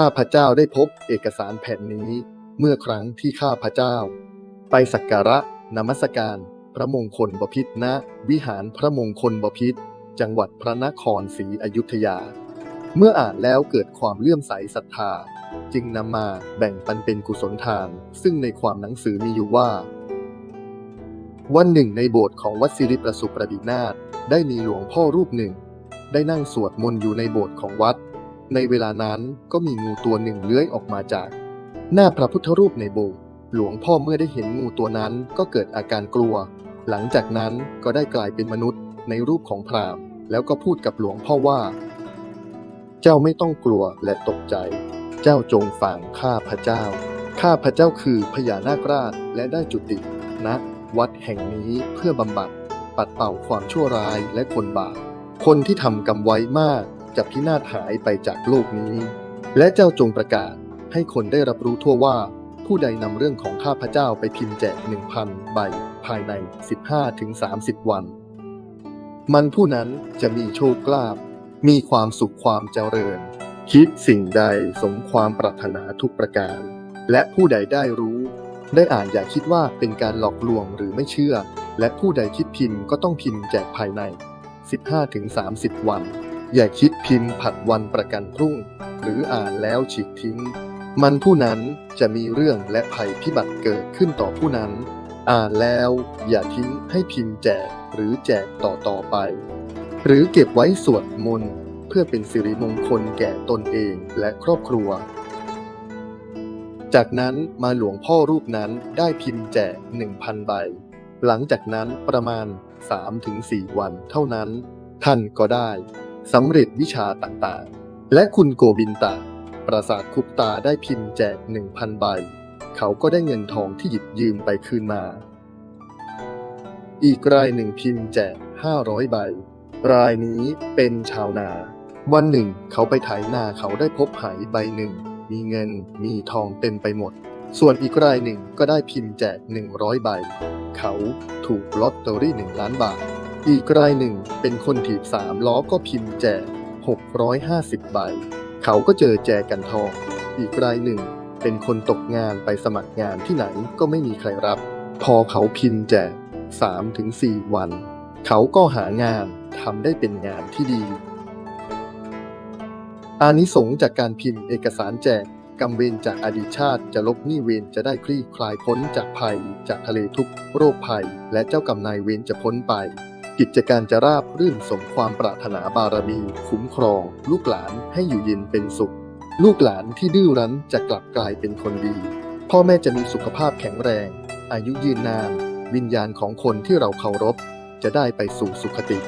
ข้าพเจ้าได้พบเอกสารแผ่นนี้เมื่อครั้งที่ข้าพเจ้า ไปสักการะนมัสการพระมงคลบพิตรณวิหารพระมงคลบพิตรจังหวัดพระนครศรีอยุธยา เมื่ออ่านแล้วเกิดความเลื่อมใสศรัทธา จึงนำมาแบ่งปันเป็นกุศลทาน ซึ่งในความหนังสือมีอยู่ว่า วันหนึ่งในโบสถ์ของวัดสิริประสุประดินาถได้มีหลวงพ่อรูปหนึ่ง ได้นั่งสวดมนต์อยู่ในโบสถ์ของวัด ในเวลานั้นก็มีงูตัวหนึ่งเลื้อยออกมาจาก หน้าพระพุทธรูปในโบสถ์หลวงพ่อเมื่อได้เห็นงูตัวนั้นก็เกิดอาการกลัว หลังจากนั้นก็ได้กลายเป็นมนุษย์ในรูปของพรามแล้วก็พูดกับหลวงพ่อว่า เจ้าไม่ต้องกลัวและตกใจ เจ้าจงฟังข้าพระเจ้า ข้าพระเจ้าคือพญานาคราชและได้จุติณวัดแห่งนี้เพื่อบำบัดปัดเป่าความชั่วร้ายและคนบาปคนที่ทำกรรมไว้มาก จะพินาศหายไปจากโลกนี้ และเจ้าจงประกาศให้คนได้รับรู้ทั่วว่า ผู้ใดนำเรื่องของข้าพเจ้าไปพิมพ์แจกหนึ่งพันใบ ภายใน 15-30 วัน มันผู้นั้นจะมีโชคลาภมีความสุขความเจริญ คิดสิ่งใดสมความปรารถนาทุกประการ และผู้ใดได้รู้ ได้อ่านอย่าคิดว่าเป็นการหลอกลวงหรือไม่เชื่อ และผู้ใดคิดพิมพ์ก็ต้องพิมพ์แจกภายใน 15-30 วัน อย่าคิดพิมพ์ผัดวันประกันพรุ่ง หรืออ่านแล้วฉีกทิ้ง มันผู้นั้นจะมีเรื่องและภัยพิบัติเกิดขึ้นต่อผู้นั้น อ่านแล้วอย่าทิ้งให้พิมพ์แจกหรือแจกต่อต่อไป หรือเก็บไว้สวดมนต์เพื่อเป็นสิริมงคลแก่ตนเองและครอบครัว จากนั้นมาหลวงพ่อรูปนั้นได้พิมพ์แจก 1,000 ใบ หลังจากนั้นประมาณ 3-4 วันเท่านั้น ท่านก็ได้ สำเร็จวิชาต่างๆ และคุณโกบินตะปราสาทคุปตาได้พิมพ์แจก 1,000 ใบ เขาก็ได้เงินทองที่หยิบยืมไปคืนมา อีกรายหนึ่งพิมพ์แจก 500 ใบ รายนี้เป็นชาวนา วันหนึ่งเขาไปไถนาเขาได้พบไหใบหนึ่ง มีเงินมีทองเต็มไปหมด ส่วนอีกรายหนึ่งก็ได้พิมพ์แจก 100 ใบ เขาถูกลอตเตอรี่1ล้านบาท อีกรายหนึ่งเป็นคนถีบสามล้อก็พิมพ์แจก 650 ใบ เขาก็เจอแจกันทอง อีกรายหนึ่งเป็นคนตกงานไปสมัครงานที่ไหนก็ไม่มีใครรับ พอเขาพิมพ์แจก 3-4 วัน เขาก็หางานทำได้เป็นงานที่ดี อานิสงส์จากการพิมพ์เอกสารแจกกรรมเวรจากอดีตชาติจะลบหนี้เวรจะได้คลี่คลายพ้นจากภัย จากทะเลทุกโรคภัย และเจ้ากรรมนายเวรจะพ้นไป กิจการจะราบรื่นสมความปรารถนาบารมี คุ้มครอง ลูกหลานให้อยู่เย็นเป็นสุข ลูกหลานที่ดื้อรั้นจะกลับกลายเป็นคนดี พ่อแม่จะมีสุขภาพแข็งแรง อายุยืนนาน วิญญาณของคนที่เราเคารพ จะได้ไปสู่สุคติ